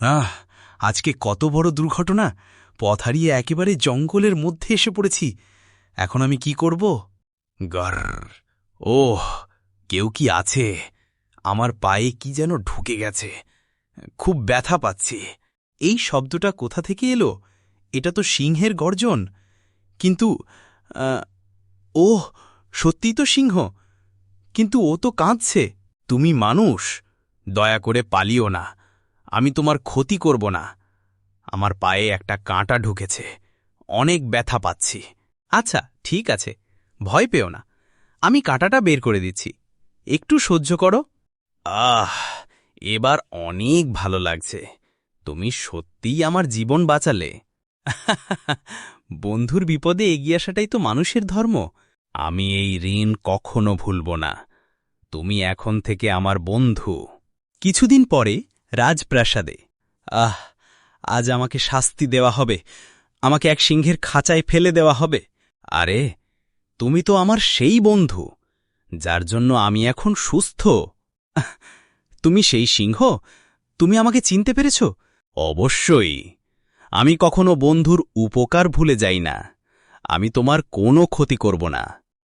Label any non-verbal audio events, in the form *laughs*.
আহ, আজকে কত বড় দুর্ঘটনা। পথ হারিয়ে একেবারে জঙ্গলের মধ্যে এসে পড়েছি। এখন আমি কি করব? গর ওহ, কেউ কি আছে? আমার পায়ে কি যেন ঢুকে গেছে। খুব ব্যথা পাচ্ছি। এই শব্দটা কোথা থেকে এলো? এটা তো সিংহের গর্জন। কিন্তু ওহ, সত্যিই তো সিংহ। কিন্তু ও তো কাঁদছে। তুমি মানুষ। দয়া করে পালিও না। আমি তোমার ক্ষতি করব না। আমার পায়ে একটা কাঁটা ঢুকেছে। অনেক ব্যথা পাচ্ছি। আচ্ছা ঠিক আছে। ভয় পেও না। আমি কাঁটাটা বের করে দিচ্ছি। একটু সহ্য করো। আহ, এবার অনেক ভালো লাগছে। তুমি সত্যিই আমার জীবন বাঁচালে। *laughs* বন্ধুর বিপদে এগিয়ে আসাটাই তো মানুষের ধর্ম। আমি এই ঋণ কখনো ভুলব না। তুমি এখন থেকে আমার বন্ধু। কিছুদিন পরে রাজপ্রাসাদে। আহ, আজ আমাকে শাস্তি দেওয়া হবে। আমাকে এক সিংহের খাঁচায় ফেলে দেওয়া হবে। আরে, তুমি তো আমার সেই বন্ধু, যার জন্য আমি এখন সুস্থ। তুমি সেই সিংহ? তুমি আমাকে চিনতে পেরেছ? অবশ্যই। আমি কখনো বন্ধুর উপকার ভুলে যাই না। আমি তোমার কোনো ক্ষতি করব না।